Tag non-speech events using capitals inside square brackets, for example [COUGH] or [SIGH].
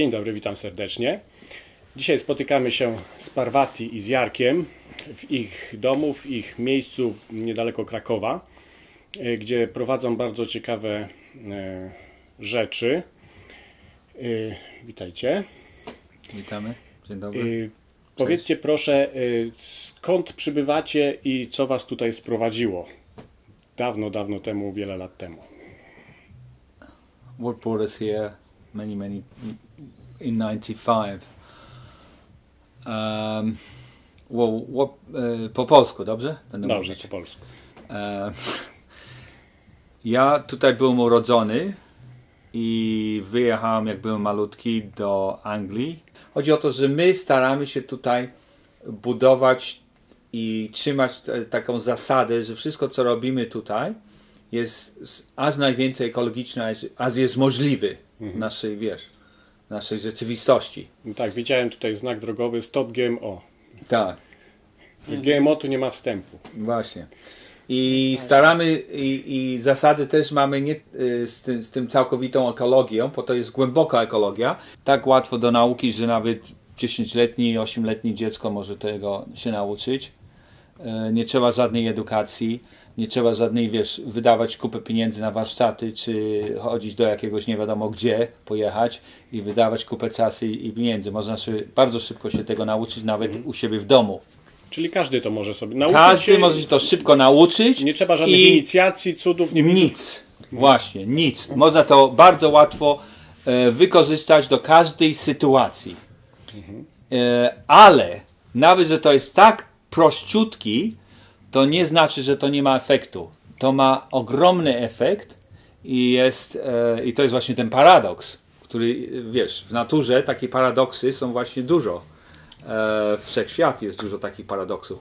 Dzień dobry, witam serdecznie. Dzisiaj spotykamy się z Parwati i z Jarkiem w ich domu, w ich miejscu niedaleko Krakowa, e, gdzie prowadzą bardzo ciekawe e, rzeczy. E, Witajcie. Witamy. Dzień dobry. E, Powiedzcie proszę, skąd przybywacie i co was tutaj sprowadziło? Dawno, dawno temu, wiele lat temu. What brought us here many, many in 95? Um, well, what, e, po polsku, dobrze? Będę Dobrze, mówić. po polsku. E, [LAUGHS] ja tutaj byłem urodzony i wyjechałem jak byłem malutki do Anglii. Chodzi o to, że my staramy się tutaj budować i trzymać t- taką zasadę, że wszystko co robimy tutaj jest aż najwięcej ekologiczne, aż- aż jest możliwe w naszej, wiesz, naszej rzeczywistości. Tak, widziałem tutaj znak drogowy Stop GMO. Tak. GMO tu nie ma wstępu. Właśnie. I staramy, i, i zasady też mamy nie, y, z, tym, z tym całkowitą ekologią, bo to jest głęboka ekologia. Tak łatwo do nauki, że nawet 10-letni, 8-letni dziecko może tego się nauczyć. Y, Nie trzeba żadnej edukacji, nie trzeba żadnej, wiesz, wydawać kupę pieniędzy na warsztaty, czy chodzić do jakiegoś nie wiadomo gdzie, pojechać i wydawać kupę czasu i pieniędzy. Można się bardzo szybko się tego nauczyć, nawet u siebie w domu. Czyli każdy to może sobie nauczyć Każdy się. może się to szybko nauczyć. Nie trzeba żadnych inicjacji, cudów, nie Nic. Właśnie, nic. Można to bardzo łatwo e, wykorzystać do każdej sytuacji. E, ale nawet, że to jest tak prościutki, to nie znaczy, że to nie ma efektu. To ma ogromny efekt i, jest, e, i to jest właśnie ten paradoks, który, wiesz, w naturze takie paradoksy są właśnie dużo. E, wszechświat jest dużo takich paradoksów.